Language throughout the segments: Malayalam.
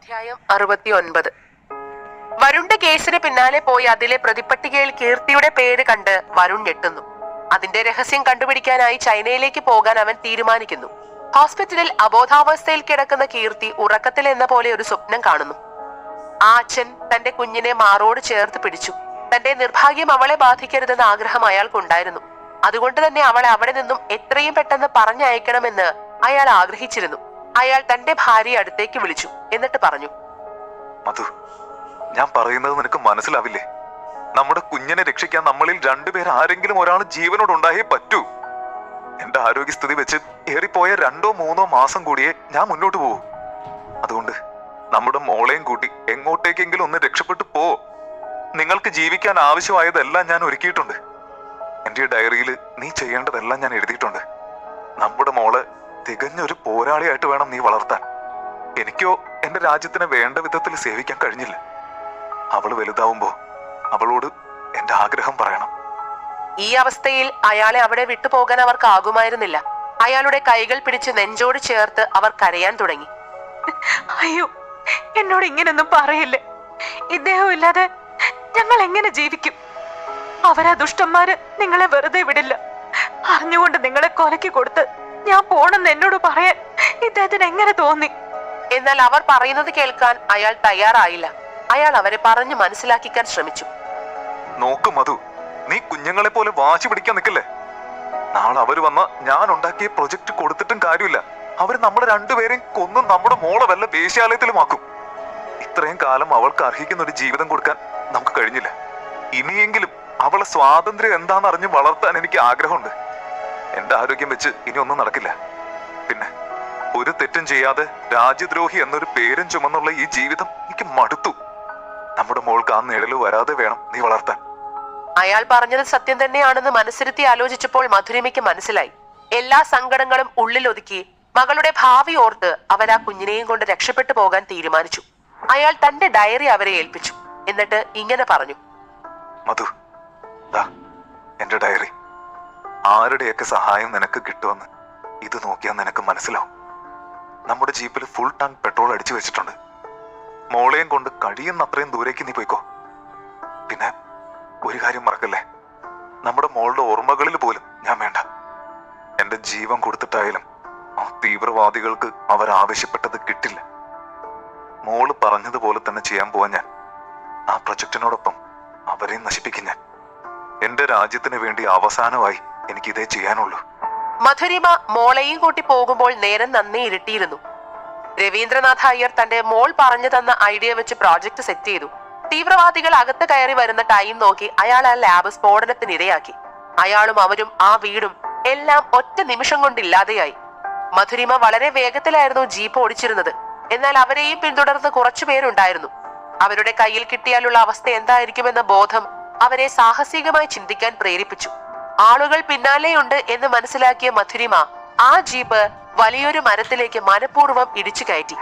അധ്യായം അറുപത്തി ഒൻപത് വരുണിന്റെ കേസിന് പിന്നാലെ പോയി അതിലെ പ്രതിപ്പട്ടികയിൽ കീർത്തിയുടെ പേര് കണ്ട് വരുൺ ഞെട്ടുന്നു. അതിന്റെ രഹസ്യം കണ്ടുപിടിക്കാനായി ചൈനയിലേക്ക് പോകാൻ അവൻ തീരുമാനിക്കുന്നു. ഹോസ്പിറ്റലിൽ അബോധാവസ്ഥയിൽ കിടക്കുന്ന കീർത്തി ഉറക്കത്തിൽ എന്ന പോലെ ഒരു സ്വപ്നം കാണുന്നു. ആ അച്ഛൻ തന്റെ കുഞ്ഞിനെ മാറോട് ചേർത്ത് പിടിച്ചു. തന്റെ നിർഭാഗ്യം അവളെ ബാധിക്കരുതെന്ന ആഗ്രഹം അയാൾക്കുണ്ടായിരുന്നു. അതുകൊണ്ട് തന്നെ അവളെ അവിടെ നിന്നും എത്രയും പെട്ടെന്ന് പറഞ്ഞയക്കണമെന്ന് അയാൾ ആഗ്രഹിച്ചിരുന്നു. അയാൾ തന്റെ ഭാര്യയെ അടുത്തേക്ക് വിളിച്ചു. എന്നിട്ട് പറഞ്ഞു മധു ഞാൻ പറയുന്നത് നിനക്ക് മനസ്സിലാവില്ലേ? നമ്മുടെ കുഞ്ഞിനെ രക്ഷിക്കാൻ നമ്മളിൽ രണ്ടുപേർ ആരെങ്കിലും ഒരാൾ ജീവനോട് ഉണ്ടായേ പറ്റൂ. എന്റെ ആരോഗ്യസ്ഥിതി വെച്ച് ഏറിപ്പോയ രണ്ടോ മൂന്നോ മാസം കൂടിയേ ഞാൻ മുന്നോട്ട് പോകൂ അതുകൊണ്ട് നമ്മുടെ മോളെയും കൂട്ടി എങ്ങോട്ടേക്കെങ്കിലും ഒന്ന് രക്ഷപ്പെട്ടു പോ. നിങ്ങൾക്ക് ജീവിക്കാൻ ആവശ്യമായതെല്ലാം ഞാൻ ഒരുക്കിയിട്ടുണ്ട്. എന്റെ ഡയറിയിൽ നീ ചെയ്യേണ്ടതെല്ലാം ഞാൻ എഴുതിയിട്ടുണ്ട്. നമ്മുടെ മോൾ തികഞ്ഞൊരു പോരാളിയായിട്ട് വേണം നീ വളർത്താൻ. എനിക്കോ എന്റെ രാജ്യത്തിനെ വേണ്ട വിധത്തിൽ സേവിക്കാൻ കഴിഞ്ഞില്ല. അവൾ വലുതാവുമ്പോ അവളോട് എന്റെ ആഗ്രഹം പറയണം. ഈ അവസ്ഥയിൽ അയാളെ അവിടെ വിട്ടുപോകാൻ അവർക്ക് ആകുമായിരുന്നില്ല. അയാളുടെ കൈകൾ പിടിച്ച് നെഞ്ചോട് ചേർത്ത് അവർ കരയാൻ തുടങ്ങി. അയ്യോ എന്നോട് ഇങ്ങനൊന്നും പറയില്ലേ. ഇദ്ദേഹം ഇല്ലാതെ ഞങ്ങൾ എങ്ങനെ ജീവിക്കും? അവരാ ദുഷ്ടന്മാര് നിങ്ങളെ വെറുതെ വിടില്ല. അറിഞ്ഞുകൊണ്ട് നിങ്ങളെ കൊലക്കി കൊടുത്ത് ഞാൻ പോണെന്ന് എന്നോട് പറയാൻ ഇദ്ദേഹത്തിന് എങ്ങനെ തോന്നി? എന്നാൽ അവർ പറയുന്നത് കേൾക്കാൻ അയാൾ തയ്യാറായില്ല. അയാൾ അവരെ പറഞ്ഞു മനസ്സിലാക്കിക്കാൻ ശ്രമിച്ചു. നോക്ക് മധു നീ കുഞ്ഞുങ്ങളെ പോലെ വാശി പിടിക്കാൻ നിൽക്കല്ലേ? നാളെ അവർ വന്ന ഞാൻ ഉണ്ടാക്കിയ പ്രൊജക്ട് കൊടുത്തിട്ടും കാര്യമില്ല. അവർ നമ്മളെ രണ്ടുപേരെയും കൊന്നും നമ്മുടെ മോളെ വല്ല വേശ്യാലയത്തിലുമാക്കും ഇത്രയും കാലം അവൾക്ക് അർഹിക്കുന്ന ഒരു ജീവിതം കൊടുക്കാൻ നമുക്ക് കഴിഞ്ഞില്ല. ഇനിയെങ്കിലും അവളെ സ്വാതന്ത്ര്യം എന്താണെന്ന് അറിഞ്ഞ് വളർത്താൻ എനിക്ക് ആഗ്രഹമുണ്ട്. എന്റെ ആരോഗ്യം വെച്ച് ഇനി ഒന്നും നടക്കില്ല. പിന്നെ ഒരു തെറ്റും ചെയ്യാതെ രാജ്യദ്രോഹി എന്നൊരു പേരും ചുമന്നുള്ള ഈ ജീവിതം എനിക്ക് മടുത്തു. നമ്മുടെ മോൾക്ക് ആ നിഴൽ വരാതെ വേണം നീ വളർത്താൻ. അയാൾ പറഞ്ഞത് സത്യം തന്നെയാണെന്ന് മനസ്സിരുത്തി ആലോചിച്ചപ്പോൾ മധുരിമയ്ക്ക് മനസ്സിലായി. എല്ലാ സങ്കടങ്ങളും ഉള്ളിലൊതുക്കി മകളുടെ ഭാവി ഓർത്ത് അവൻ ആ കുഞ്ഞിനെയും കൊണ്ട് രക്ഷപ്പെട്ടു പോകാൻ തീരുമാനിച്ചു. അയാൾ തന്റെ ഡയറി അവരെ ഏൽപ്പിച്ചു. എന്നിട്ട് ഇങ്ങനെ പറഞ്ഞു. മധു എന്റെ ഡയറി. ആരുടെയൊക്കെ സഹായം നിനക്ക് കിട്ടുമെന്ന് ഇത് നോക്കിയാൽ നിനക്ക് മനസ്സിലാവും. നമ്മുടെ ജീപ്പിൽ ഫുൾ ടാങ്ക് പെട്രോൾ അടിച്ചു വെച്ചിട്ടുണ്ട്. മോളെയും കൊണ്ട് കഴിയുന്ന അത്രയും ദൂരേക്ക് നീ പോയിക്കോ. പിന്നെ ഒരു കാര്യം മറക്കല്ലേ? നമ്മുടെ മോളുടെ ഓർമ്മകളിൽ പോലും ഞാൻ വേണ്ട. എന്റെ ജീവൻ കൊടുത്തിട്ടായാലും ആ തീവ്രവാദികൾക്ക് അവർ ആവശ്യപ്പെട്ടത് കിട്ടില്ല. മോൾ പറഞ്ഞതുപോലെ തന്നെ ചെയ്യാൻ പോവാൻ ഞാൻ. ആ പ്രൊജക്ടിനോടൊപ്പം അവരെയും നശിപ്പിക്കും ഞാൻ. എന്റെ രാജ്യത്തിന് വേണ്ടി അവസാനമായി എനിക്കിതേ ചെയ്യാനുള്ളൂ. മധുരിമ മോളെയും കൂട്ടി പോകുമ്പോൾ നേരം നന്ദി ഇരുട്ടിയിരുന്നു. രവീന്ദ്രനാഥ് അയ്യർ തന്റെ മോൾ പറഞ്ഞു തന്ന ഐഡിയ വെച്ച് പ്രോജക്ട് സെറ്റ് ചെയ്തു. തീവ്രവാദികൾ അകത്ത് കയറി വരുന്ന ടൈം നോക്കി അയാൾ ആ ലാബ് സ്ഫോടനത്തിന് ഇരയാക്കി അയാളും അവരും ആ വീടും എല്ലാം ഒറ്റ നിമിഷം കൊണ്ട് ഇല്ലാതെയായി മധുരിമ വളരെ വേഗത്തിലായിരുന്നു ജീപ്പ് ഓടിച്ചിരുന്നത്. എന്നാൽ അവരെയും പിന്തുടർന്ന് കുറച്ചു പേരുണ്ടായിരുന്നു. അവരുടെ കയ്യിൽ കിട്ടിയാലുള്ള അവസ്ഥ എന്തായിരിക്കുമെന്ന ബോധം അവരെ സാഹസികമായി ചിന്തിക്കാൻ പ്രേരിപ്പിച്ചു. ആളുകൾ പിന്നാലെയുണ്ട് എന്ന് മനസ്സിലാക്കിയ മധുരിമ ആ ജീപ്പ് വലിയൊരു മരത്തിലേക്ക് മനഃപൂർവം ഇടിച്ചു കയറ്റി.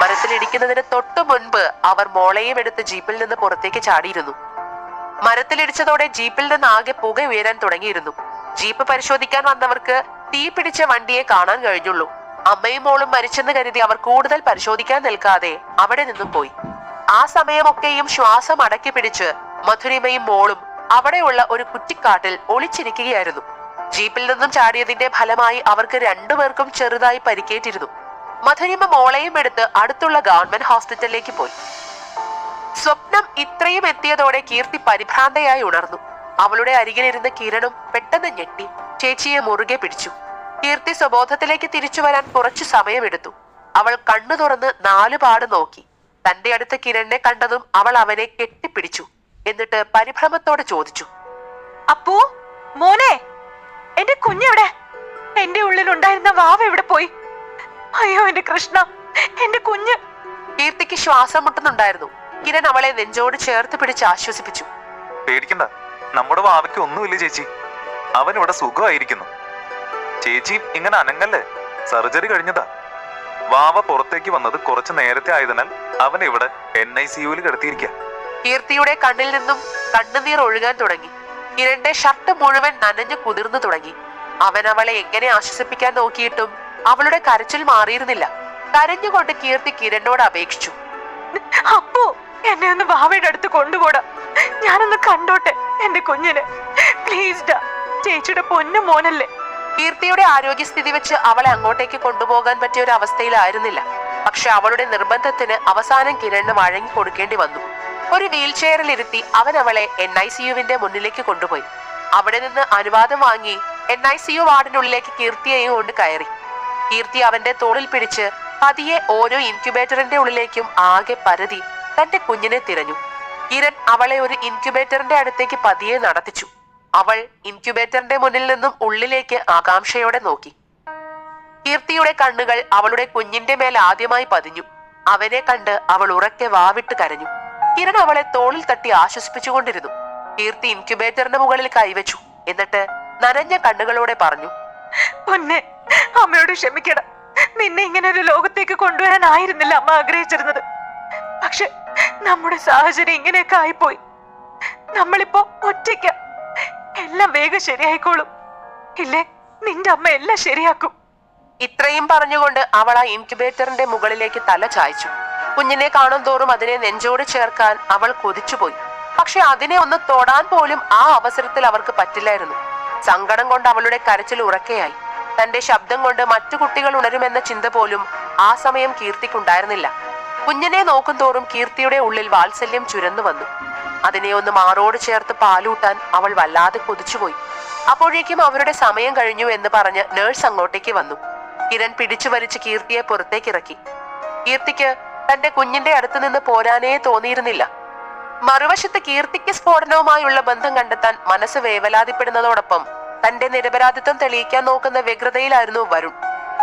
മരത്തിലിടിക്കുന്നതിന് തൊട്ടു മുൻപ് അവർ മോളയും എടുത്ത് ജീപ്പിൽ നിന്ന് പുറത്തേക്ക് ചാടിയിരുന്നു. മരത്തിലിടിച്ചതോടെ ജീപ്പിൽ നിന്ന് ആകെ പുക ഉയരാൻ തുടങ്ങിയിരുന്നു. ജീപ്പ് പരിശോധിക്കാൻ വന്നവർക്ക് തീ പിടിച്ച വണ്ടിയെ കാണാൻ കഴിഞ്ഞുള്ളൂ. അമ്മയും മോളും മരിച്ചെന്ന് കരുതി അവർ കൂടുതൽ പരിശോധിക്കാൻ നിൽക്കാതെ അവിടെ നിന്നും പോയി. ആ സമയമൊക്കെയും ശ്വാസം അടക്കി പിടിച്ച് മധുരിമയും മോളും അവിടെയുള്ള ഒരു കുറ്റിക്കാട്ടിൽ ഒളിച്ചിരിക്കുകയായിരുന്നു. ജീപ്പിൽ നിന്നും ചാടിയതിന്റെ ഫലമായി അവർക്ക് രണ്ടുപേർക്കും ചെറുതായി പരിക്കേറ്റിരുന്നു. മധുരിമ മോളയും എടുത്ത് അടുത്തുള്ള ഗവൺമെന്റ് ഹോസ്പിറ്റലിലേക്ക് പോയി. സ്വപ്നം ഇത്രയും എത്തിയതോടെ കീർത്തി പരിഭ്രാന്തയായി ഉണർന്നു. അവളുടെ അരികിലിരുന്ന കിരണും പെട്ടെന്ന് ഞെട്ടി ചേച്ചിയെ മുറുകെ പിടിച്ചു. കീർത്തി സ്വബോധത്തിലേക്ക് തിരിച്ചു വരാൻ കുറച്ചു സമയമെടുത്തു. അവൾ കണ്ണു തുറന്ന് നാലുപാട് നോക്കി. തന്റെ അടുത്ത് കിരണിനെ കണ്ടതും അവൾ അവനെ കെട്ടിപ്പിടിച്ചു. എന്നിട്ട് പരിഭ്രമത്തോടെ ചോദിച്ചു. അപ്പൂ മോനെ എന്റെ കുഞ്ഞെവിടെ? എന്റെ ഉള്ളിൽ ഉണ്ടായിരുന്ന വാവ എവിടെ പോയി? അയ്യോ എന്റെ കൃഷ്ണ എന്റെ കുഞ്ഞ്. കീർത്തിക്ക് ശ്വാസം മുട്ടുന്നുണ്ടായിരുന്നു. കിരൺ അവളെ നെഞ്ചോട് ചേർത്ത് പിടിച്ച് ആശ്വസിപ്പിച്ചു. പേടിക്കണ്ട. നമ്മുടെ വാവയ്ക്ക് ഒന്നുമില്ല ചേച്ചി. അവൻ ഇവിടെ സുഖമായിരിക്കുന്നു. ചേച്ചി ഇങ്ങനെ അനങ്ങല്ലേ? സർജറി കഴിഞ്ഞതാ. വാവ പുറത്തേക്ക് വന്നത് കുറച്ച് നേരത്തെ ആയതിനാൽ അവൻ ഇവിടെ എൻ ഐ സി യുവിൽ കിടത്തിയിരിക്കുക കീർത്തിയുടെ കണ്ണിൽ നിന്നും കണ്ണുനീർ ഒഴുകാൻ തുടങ്ങി. കിരണിന്റെ ഷർട്ട് മുഴുവൻ നനഞ്ഞു കുതിർന്നു തുടങ്ങി. അവൻ അവളെ എങ്ങനെ ആശ്വസിപ്പിക്കാൻ നോക്കിയിട്ടും അവളുടെ കരച്ചിൽ മാറിയിരുന്നില്ല. കരഞ്ഞുകൊണ്ട് കീർത്തി കിരണിനോട് അപേക്ഷിച്ചു. അപ്പോ എന്നെ ഒന്ന് ബാവയുടെ അടുത്ത് കൊണ്ടുപോടാ. ഞാനൊന്ന് കണ്ടോട്ടെ എന്റെ കുഞ്ഞിനെ. പ്ലീസ് ഡാ ചേച്ചിയുടെ പൊന്നു മോനല്ലേ. കീർത്തിയുടെ ആരോഗ്യസ്ഥിതി വെച്ച് അവളെ അങ്ങോട്ടേക്ക് കൊണ്ടുപോകാൻ പറ്റിയ ഒരു അവസ്ഥയിലായിരുന്നില്ല. പക്ഷെ അവളുടെ നിർബന്ധത്തിന് അവസാനം കിരണിന് വഴങ്ങി കൊടുക്കേണ്ടി വന്നു. ഒരു വീൽ ചെയറിൽ ഇരുത്തി അവൻ അവളെ എൻ ഐ സി യുവിന്റെ മുന്നിലേക്ക് കൊണ്ടുപോയി. അവിടെ നിന്ന് അനുവാദം വാങ്ങി എൻ ഐ സി യു വാർഡിനുള്ളിലേക്ക് കീർത്തിയെയും കൊണ്ട് കയറി. കീർത്തി അവന്റെ തോളിൽ പിടിച്ച് പതിയെ ഓരോ ഇൻക്യുബേറ്ററിന്റെ ഉള്ളിലേക്കും ആകെ പരതി തന്റെ കുഞ്ഞിനെ തിരഞ്ഞു. കിരൺ അവളെ ഒരു ഇൻക്യുബേറ്ററിന്റെ അടുത്തേക്ക് പതിയെ നടത്തിച്ചു. അവൾ ഇൻക്യുബേറ്ററിന്റെ മുന്നിൽ നിന്നും ഉള്ളിലേക്ക് ആകാംക്ഷയോടെ നോക്കി. കീർത്തിയുടെ കണ്ണുകൾ അവളുടെ കുഞ്ഞിന്റെ മേൽ ആദ്യമായി പതിഞ്ഞു. അവനെ കണ്ട് അവൾ ഉറക്കെ വാവിട്ട് കരഞ്ഞു. കിരൺ അവളെ തോളിൽ തട്ടി ആശ്വസിപ്പിച്ചുകൊണ്ടിരുന്നു. കീർത്തി ഇൻക്യുബേറ്ററിന്റെ മുകളിൽ കൈവച്ചു. എന്നിട്ട് നനഞ്ഞ കണ്ണുകളോടെ പറഞ്ഞു പൊന്നെ അമ്മയോട് ക്ഷമിക്കണം. നിന്നെ ഇങ്ങനെ ഒരു ലോകത്തേക്ക് കൊണ്ടുവരാൻ ആയിരുന്നില്ല അമ്മ ആഗ്രഹിച്ചിരുന്നത്. പക്ഷെ നമ്മുടെ സാഹചര്യം ഇങ്ങനെയൊക്കെ ആയിപ്പോയി. നമ്മളിപ്പോ ഒറ്റയ്ക്ക. എല്ലാം വേഗം ശരിയായിക്കോളും. ഇല്ലേ? നിന്റെ അമ്മ എല്ലാം ശരിയാക്കും. ഇത്രയും പറഞ്ഞുകൊണ്ട് അവൾ ആ ഇൻക്യുബേറ്ററിന്റെ മുകളിലേക്ക് തല ചായ്ച്ചു. കുഞ്ഞിനെ കാണും തോറും അതിനെ നെഞ്ചോട് ചേർക്കാൻ അവൾ കൊതിച്ചുപോയി. പക്ഷെ അതിനെ ഒന്ന് തൊടാൻ പോലും ആ അവസരത്തിൽ അവർക്ക് പറ്റില്ലായിരുന്നു. സങ്കടം കൊണ്ട് അവളുടെ കരച്ചിൽ ഉറക്കെയായി. തന്റെ ശബ്ദം കൊണ്ട് മറ്റു കുട്ടികൾ ഉണരുമെന്ന ചിന്ത പോലും ആ സമയം കീർത്തിക്കുണ്ടായിരുന്നില്ല. കുഞ്ഞിനെ നോക്കും തോറും കീർത്തിയുടെ ഉള്ളിൽ വാത്സല്യം ചുരന്നു വന്നു. അതിനെ ഒന്ന് മാറോട് ചേർത്ത് പാലൂട്ടാൻ അവൾ വല്ലാതെ കൊതിച്ചുപോയി. അപ്പോഴേക്കും അവരുടെ സമയം കഴിഞ്ഞു എന്ന് പറഞ്ഞ് നേഴ്സ് അങ്ങോട്ടേക്ക് വന്നു. കിരൺ പിടിച്ചു വലിച്ച് കീർത്തിയെ പുറത്തേക്ക് ഇറക്കി കീർത്തിക്ക് തന്റെ കുഞ്ഞിന്റെ അടുത്ത് നിന്ന് പോരാനേ തോന്നിയിരുന്നില്ല. മറുവശത്ത് കീർത്തിക്ക് സ്ഫോടനവുമായുള്ള ബന്ധം കണ്ടെത്താൻ മനസ്സ് വേവലാതിപ്പെടുന്നതോടൊപ്പം തന്റെ നിരപരാധിത്വം തെളിയിക്കാൻ നോക്കുന്ന വ്യഗ്രതയിലായിരുന്നു വരുൺ.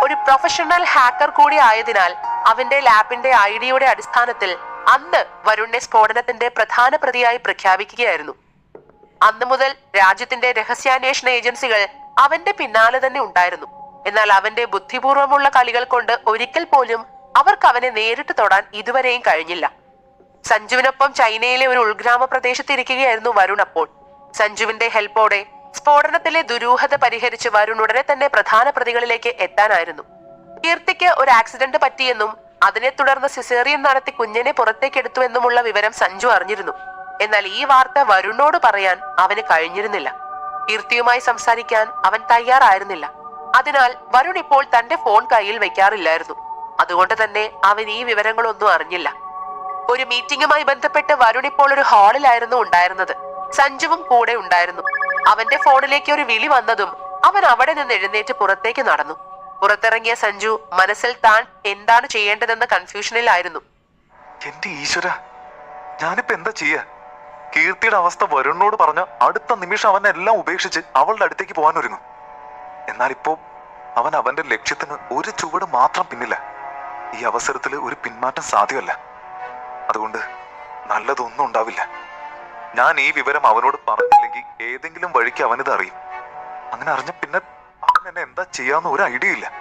ഒരു പ്രൊഫഷണൽ ഹാക്കർ കൂടി ആയതിനാൽ അവന്റെ ലാബിന്റെ ഐഡിയുടെ അടിസ്ഥാനത്തിൽ അന്ന് വരുണിനെ സ്ഫോടനത്തിന്റെ പ്രധാന പ്രതിയായി പ്രഖ്യാപിക്കുകയായിരുന്നു. അന്ന് മുതൽ രാജ്യത്തിന്റെ രഹസ്യാന്വേഷണ ഏജൻസികൾ അവന്റെ പിന്നാലെ തന്നെ ഉണ്ടായിരുന്നു. എന്നാൽ അവന്റെ ബുദ്ധിപൂർവമുള്ള കളികൾ കൊണ്ട് ഒരിക്കൽ പോലും അവർക്ക് അവനെ നേരിട്ട് തൊടാൻ ഇതുവരെയും കഴിഞ്ഞില്ല. സഞ്ജുവിനൊപ്പം ചൈനയിലെ ഒരു ഉൾഗ്രാമ പ്രദേശത്ത് ഇരിക്കുകയായിരുന്നു വരുൺ അപ്പോൾ. സഞ്ജുവിന്റെ ഹെൽപ്പോടെ സ്ഫോടനത്തിലെ ദുരൂഹത പരിഹരിച്ച് വരുൺ ഉടനെ തന്നെ പ്രധാന പ്രതികളിലേക്ക് എത്താനായിരുന്നു. കീർത്തിക്ക് ഒരു ആക്സിഡന്റ് പറ്റിയെന്നും അതിനെ തുടർന്ന് സിസേറിയൻ നടത്തി കുഞ്ഞിനെ പുറത്തേക്കെടുത്തു എന്നുമുള്ള വിവരം സഞ്ജു അറിഞ്ഞിരുന്നു. എന്നാൽ ഈ വാർത്ത വരുണോട് പറയാൻ അവന് കഴിഞ്ഞിരുന്നില്ല. കീർത്തിയുമായി സംസാരിക്കാൻ അവൻ തയ്യാറായിരുന്നില്ല. അതിനാൽ വരുൺ ഇപ്പോൾ തന്റെ ഫോൺ കയ്യിൽ വെക്കാറില്ലായിരുന്നു. അതുകൊണ്ട് തന്നെ അവൻ ഈ വിവരങ്ങളൊന്നും അറിഞ്ഞില്ല. ഒരു മീറ്റിംഗുമായി ബന്ധപ്പെട്ട് വരുൺ ഇപ്പോൾ ഒരു ഹാളിലായിരുന്നു ഉണ്ടായിരുന്നത്. സഞ്ജുവും കൂടെ ഉണ്ടായിരുന്നു. അവന്റെ ഫോണിലേക്ക് ഒരു വിളി വന്നതും അവൻ അവിടെ നിന്ന് എഴുന്നേറ്റ് പുറത്തേക്ക് നടന്നു. പുറത്തിറങ്ങിയ സഞ്ജു മനസ്സിൽ താൻ എന്താണ് ചെയ്യേണ്ടതെന്ന കൺഫ്യൂഷനിലായിരുന്നു എന്റെ ഈശ്വര ഞാനിപ്പോ എന്താ ചെയ്യാ? കീർത്തിയുടെ അവസ്ഥ വരുണിനോട് പറഞ്ഞ അടുത്ത നിമിഷം അവൻ എല്ലാം ഉപേക്ഷിച്ച് അവളുടെ അടുത്തേക്ക് പോകാൻ ഒരുങ്ങും എന്നാൽ ഇപ്പോ അവൻ അവന്റെ ലക്ഷ്യത്തിന് ഒരു ചുവട് മാത്രം പിന്നില്ല. ഈ അവസരത്തിൽ ഒരു പിന്മാറ്റം സാധ്യമല്ല. അതുകൊണ്ട് നല്ലതൊന്നും ഉണ്ടാവില്ല. ഞാൻ ഈ വിവരം അവനോട് പറഞ്ഞില്ലെങ്കിൽ ഏതെങ്കിലും വഴിക്ക് അവനിത് അറിയും. അങ്ങനെ അറിഞ്ഞ പിന്നെ അവൻ എന്നെ എന്താ ചെയ്യാന്ന് ഒരു ഐഡിയ ഇല്ല.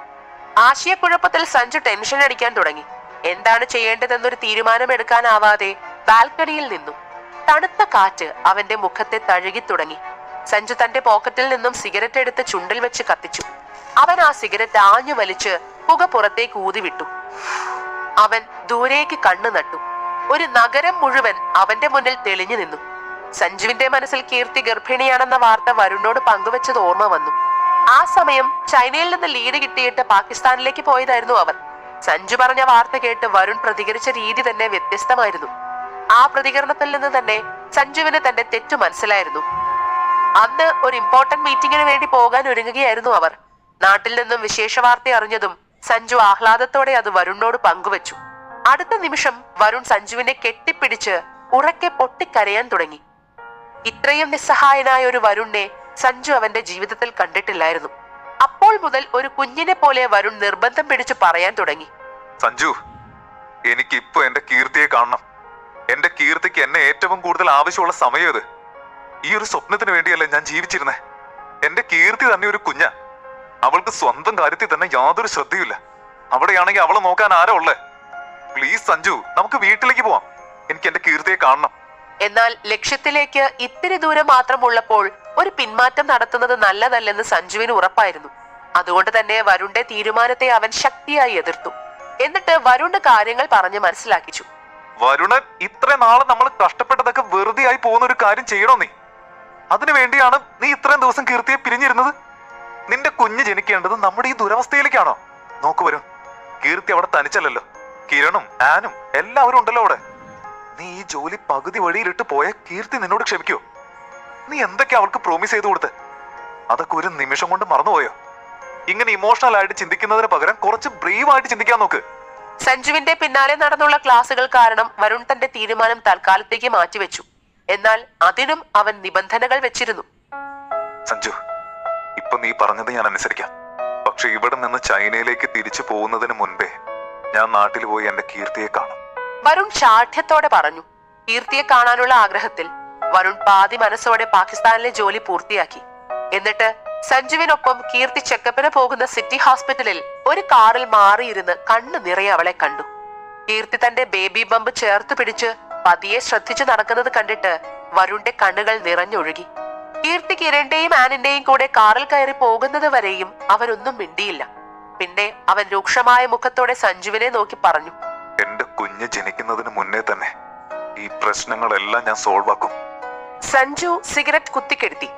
ആശയക്കുഴപ്പത്തിൽ സഞ്ജു ടെൻഷൻ അടിക്കാൻ തുടങ്ങി. എന്താണ് ചെയ്യേണ്ടതെന്നൊരു തീരുമാനമെടുക്കാനാവാതെ ബാൽക്കണിയിൽ നിന്നു. തണുത്ത കാറ്റ് അവന്റെ മുഖത്തെ തഴുകി തുടങ്ങി. സഞ്ജു തന്റെ പോക്കറ്റിൽ നിന്നും സിഗരറ്റ് എടുത്ത് ചുണ്ടിൽ വെച്ച് കത്തിച്ചു. അവൻ ആ സിഗരറ്റ് ആഞ്ഞു വലിച്ച് പുക പുറത്തേക്ക് ഊതിവിട്ടു. അവൻ ദൂരേക്ക് കണ്ണു നട്ടു. ഒരു നഗരം മുഴുവൻ അവന്റെ മുന്നിൽ തെളിഞ്ഞു നിന്നു. സഞ്ജുവിന്റെ മനസ്സിൽ കീർത്തി ഗർഭിണിയാണെന്ന വാർത്ത വരുണിനോട് പങ്കുവച്ചത് ഓർമ്മ വന്നു. ആ സമയം ചൈനയിൽ നിന്ന് ലീഡ് കിട്ടിയിട്ട് പാകിസ്ഥാനിലേക്ക് പോയതായിരുന്നു അവർ സഞ്ജു പറഞ്ഞ വാർത്ത കേട്ട് വരുൺ പ്രതികരിച്ച രീതി തന്നെ വ്യത്യസ്തമായിരുന്നു. ആ പ്രതികരണത്തിൽ നിന്ന് തന്നെ സഞ്ജുവിന് തന്റെ തെറ്റു മനസ്സിലായിരുന്നു. അന്ന് ഒരു ഇമ്പോർട്ടന്റ് മീറ്റിംഗിന് വേണ്ടി പോകാൻ ഒരുങ്ങുകയായിരുന്നു അവർ. നാട്ടിൽ നിന്നും വിശേഷ വാർത്ത അറിഞ്ഞതും സഞ്ജു ആഹ്ലാദത്തോടെ അത് വരുണിനോട് പങ്കുവച്ചു. അടുത്ത നിമിഷം വരുൺ സഞ്ജുവിനെ കെട്ടിപ്പിടിച്ച് ഉറക്കെ പൊട്ടിക്കരയാൻ തുടങ്ങി. ഇത്രയും നിസ്സഹായനായ ഒരു വരുണിനെ സഞ്ജു അവന്റെ ജീവിതത്തിൽ കണ്ടിട്ടില്ലായിരുന്നു. അപ്പോൾ മുതൽ ഒരു കുഞ്ഞിനെ പോലെ വരുൺ നിർബന്ധം പിടിച്ചു പറയാൻ തുടങ്ങി. സഞ്ജു എനിക്ക് ഇപ്പൊ എന്റെ കീർത്തിയെ കാണണം. എന്റെ കീർത്തിക്ക് എന്നെ ഏറ്റവും കൂടുതൽ ആവശ്യമുള്ള സമയം ഇത്. ഈ ഒരു സ്വപ്നത്തിന് വേണ്ടിയല്ലേ ഞാൻ ജീവിച്ചിരുന്നേ? എന്റെ കീർത്തി തന്നെ ഒരു കുഞ്ഞ. അവൾക്ക് സ്വന്തം കാര്യത്തിൽ തന്നെ യാതൊരു ശ്രദ്ധയുമില്ല. അവിടെയാണെങ്കിൽ അവളെ നോക്കാൻ ആരാ ഉള്ളേ? പ്ലീസ് സഞ്ജു നമുക്ക് വീട്ടിലേക്ക് പോവാം. എനിക്ക് എന്റെ കീർത്തിയെ കാണണം. എന്നാൽ ലക്ഷ്യത്തിലേക്ക് ഇത്തിരി ദൂരം മാത്രമുള്ളപ്പോൾ ഒരു പിന്മാറ്റം നടത്തുന്നത് നല്ലതല്ലെന്ന് സഞ്ജുവിന് ഉറപ്പായിരുന്നു. അതുകൊണ്ട് തന്നെ വരുണിന്റെ തീരുമാനത്തെ അവൻ ശക്തിയായി എതിർത്തു. എന്നിട്ട് വരുണ് കാര്യങ്ങൾ പറഞ്ഞ് മനസ്സിലാക്കിച്ചു. വരുണൻ ഇത്ര നാളെ നമ്മൾ കഷ്ടപ്പെട്ടതൊക്കെ വെറുതെ ആയി പോകുന്ന ഒരു കാര്യം ചെയ്യണോ നീ? അതിനു വേണ്ടിയാണ് നീ ഇത്രയും ദിവസം കീർത്തിയെ പിരിഞ്ഞിരുന്നത്? കുഞ്ഞ് ജനിക്കേണ്ടത് നമ്മുടെ ഈ ദുരവസ്ഥയിലേക്കാണോ? നോക്കു വരും. കീർത്തി അവിടെ തനിച്ചല്ലല്ലോ. കിരണും ആനും എല്ലാവരും ഉണ്ടല്ലോ അവിടെ. നീ ഈ ജോലി പകുതി വഴിയിലിട്ട് പോയ കീർത്തി നിന്നോട് ക്ഷമിക്കോ. നീ എന്തൊക്കെ അവൾക്ക് പ്രോമിസ് ചെയ്തു കൊടുത്ത്? അതൊക്കെ ഒരു നിമിഷം കൊണ്ട് മറന്നുപോയോ? ഇങ്ങനെ ഇമോഷണൽ ആയിട്ട് ചിന്തിക്കുന്നതിന് പകരം കുറച്ച് ബ്രീവ് ആയിട്ട് ചിന്തിക്കാൻ നോക്ക്. സഞ്ജുവിന്റെ പിന്നാലെ നടന്നുള്ള ക്ലാസുകൾ കാരണം വരുൺ തന്റെ തീരുമാനം തൽക്കാലത്തേക്ക് മാറ്റിവെച്ചു. എന്നാൽ അതിനും അവൻ നിബന്ധനകൾ വെച്ചിരുന്നു. സഞ്ജു ഇപ്പൊ നീ പറഞ്ഞത് ഞാൻ അനുസരിക്കാം. പക്ഷെ ഇവിടെ നിന്ന് ചൈനയിലേക്ക് തിരിച്ചു പോകുന്നതിന് മുൻപേ ഞാൻ നാട്ടിൽ പോയി എന്റെ കീർത്തിയെ കാണും. വരുൺ ശാഠ്യത്തോടെ പറഞ്ഞു. കീർത്തിയെ കാണാനുള്ള ആഗ്രഹത്തിൽ വരുൺ പാതി മനസ്സോടെ പാകിസ്ഥാനിലെ ജോലി പൂർത്തിയാക്കി. എന്നിട്ട് സഞ്ജുവിനൊപ്പം കീർത്തി ചെക്കപ്പിന് പോകുന്ന സിറ്റി ഹോസ്പിറ്റലിൽ ഒരു കാറിൽ മാറിയിരുന്ന് കണ്ണു നിറയെ അവളെ കണ്ടു. കീർത്തി തന്റെ ബേബി ബമ്പ് ചേർത്ത് പിടിച്ച് പതിയെ ശ്രദ്ധിച്ചു നടക്കുന്നത് കണ്ടിട്ട് വരുണിന്റെ കണ്ണുകൾ നിറഞ്ഞൊഴുകി. കീർത്തി കിരണിന്റെയും ആനിന്റെയും കൂടെ കാറിൽ കയറി പോകുന്നത് വരെയും അവനൊന്നും മിണ്ടിയില്ല. പിന്നെ അവൻ രൂക്ഷമായ മുഖത്തോടെ സഞ്ജുവിനെ നോക്കി പറഞ്ഞു. എന്റെ കുഞ്ഞ് ജനിക്കുന്നതിന് മുന്നേ തന്നെ ഈ പ്രശ്നങ്ങളെല്ലാം ഞാൻ സോൾവ് ആക്കും. സഞ്ജു സിഗരറ്റ് കുത്തിക്കെടുത്തി.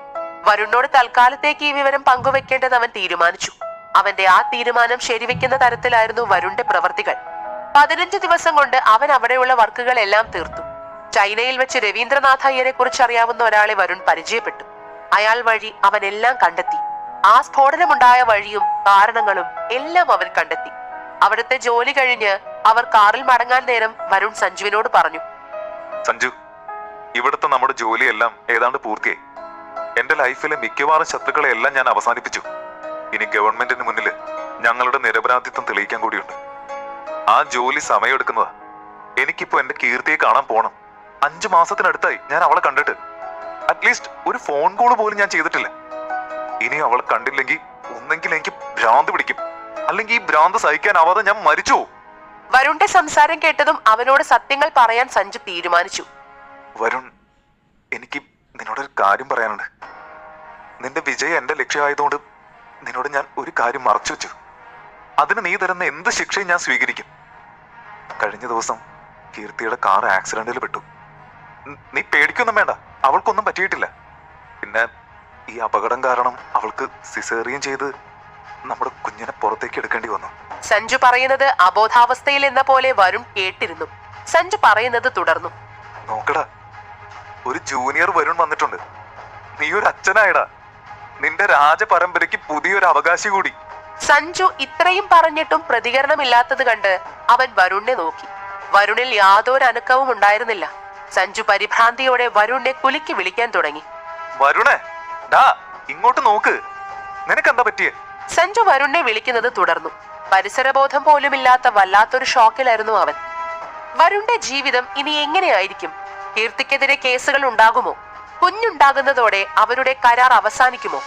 വരുണിനോട് തൽക്കാലത്തേക്ക് ഈ വിവരം പങ്കുവെക്കേണ്ടത് അവൻ തീരുമാനിച്ചു. അവന്റെ ആ തീരുമാനം ശരിവെക്കുന്ന തരത്തിലായിരുന്നു വരുണിന്റെ പ്രവർത്തികൾ. പതിനഞ്ച് ദിവസം കൊണ്ട് അവൻ അവിടെയുള്ള വർക്കുകളെല്ലാം തീർത്തു. ചൈനയിൽ വെച്ച് രവീന്ദ്രനാഥ് അയ്യരെ കുറിച്ച് അറിയാവുന്ന ഒരാളെ വരുൺ പരിചയപ്പെട്ടു. അയാൾ വഴി അവൻ എല്ലാം കണ്ടെത്തി. ആ സ്ഫോടനമുണ്ടായ വഴിയും കാരണങ്ങളും എല്ലാം അവൻ കണ്ടെത്തി. അവിടുത്തെ ജോലി കഴിഞ്ഞ് അവർ കാറിൽ മടങ്ങാൻ നേരം വരുൺ സഞ്ജുവിനോട് പറഞ്ഞു. സഞ്ജു ഇവിടുത്തെ നമ്മുടെ ജോലിയെല്ലാം ഏതാണ്ട് പൂർത്തിയായി. എന്റെ ലൈഫിലെ മിക്കവാറും ശത്രുക്കളെ എല്ലാം ഞാൻ അവസാനിപ്പിച്ചു. ഇനി ഗവൺമെന്റിന് മുന്നിൽ ഞങ്ങളുടെ നിരപരാധിത്വം തെളിയിക്കാൻ കൂടിയുണ്ട്. ആ ജോലി സമയമെടുക്കുന്നതാ. എനിക്കിപ്പോ എന്റെ കീർത്തിയെ കാണാൻ പോണം. അഞ്ചു മാസത്തിനടുത്തായി ഞാൻ അവളെ കണ്ടിട്ട്. അറ്റ്ലീസ്റ്റ് ഒരു ഫോൺ കോൾ പോലും ഞാൻ ചെയ്തിട്ടില്ല. ഇനി അവൾ കണ്ടില്ലെങ്കിൽ ഒന്നെങ്കിൽ എനിക്ക് ഭ്രാന്ത് പിടിക്കും. അല്ലെങ്കിൽ ഈ ഭ്രാന്ത് സഹിക്കാനാവാതെ ഞാൻ മരിച്ചു. വരുണിന്റെ സംസാരം കേട്ടതും അവനോട് സത്യങ്ങൾ പറയാൻ സഞ്ജു തീരുമാനിച്ചു. വരുൺ എനിക്ക് നിന്നോടൊരു കാര്യം പറയാനുണ്ട്. നിന്റെ വിജയം എന്റെ ലക്ഷ്യമായതുകൊണ്ട് നിന്നോട് ഞാൻ ഒരു കാര്യം മറച്ചു വെച്ചു. അതിന് നീ തരുന്ന എന്ത് ശിക്ഷയും ഞാൻ സ്വീകരിക്കും. കഴിഞ്ഞ ദിവസം കീർത്തിയുടെ കാർ ആക്സിഡന്റിൽ പെട്ടു. നീ പേടിക്കൊന്നും വേണ്ട. അവൾക്കൊന്നും പറ്റിയിട്ടില്ല. പിന്നെ ഈ അപകടം കാരണം അവൾക്ക് സിസേറിയൻ ചെയ്ത് നമ്മുടെ കുഞ്ഞിനെ പുറത്തേക്ക് എടുക്കേണ്ടി വന്നു. സഞ്ജു പറയുന്നത് അബോധാവസ്ഥയിൽ എന്ന പോലെ വരും കേട്ടിരുന്നു. സഞ്ജു പറയുന്നത് തുടർന്നു. നോക്കടാ ഒരു ജൂനിയർ വരുൺ വന്നിട്ടുണ്ട്. നീ ഒരു അച്ഛനായടാ. നിന്റെ രാജപരമ്പരയ്ക്ക് പുതിയൊരു അവകാശി കൂടി. സഞ്ജു ഇത്രയും പറഞ്ഞിട്ടും പ്രതികരണമില്ലാത്തത് കണ്ട് അവൻ വരുണിനെ നോക്കി. വരുണിൽ യാതൊരു അനക്കവും ഉണ്ടായിരുന്നില്ല. സഞ്ജു പരിഭ്രാന്തിയോടെ വരുണിനെ കുലുക്കി വിളിക്കാൻ തുടങ്ങി. വരുണേ ഡാ ഇങ്ങോട്ട് നോക്ക്. നിനക്കെന്താ പറ്റിയേ? സഞ്ജു വരുണിനെ വിളിക്കുന്നത് തുടർന്നു. പരിസരബോധം പോലുമില്ലാത്ത വല്ലാത്തൊരു ഷോക്കിലായിരുന്നു അവൻ. വരുണിന്റെ ജീവിതം ഇനി എങ്ങനെയായിരിക്കും? കീർത്തിക്കെതിരെ കേസുകൾ ഉണ്ടാകുമോ? കുഞ്ഞുണ്ടാകുന്നതോടെ അവരുടെ കരാർ അവസാനിക്കുമോ?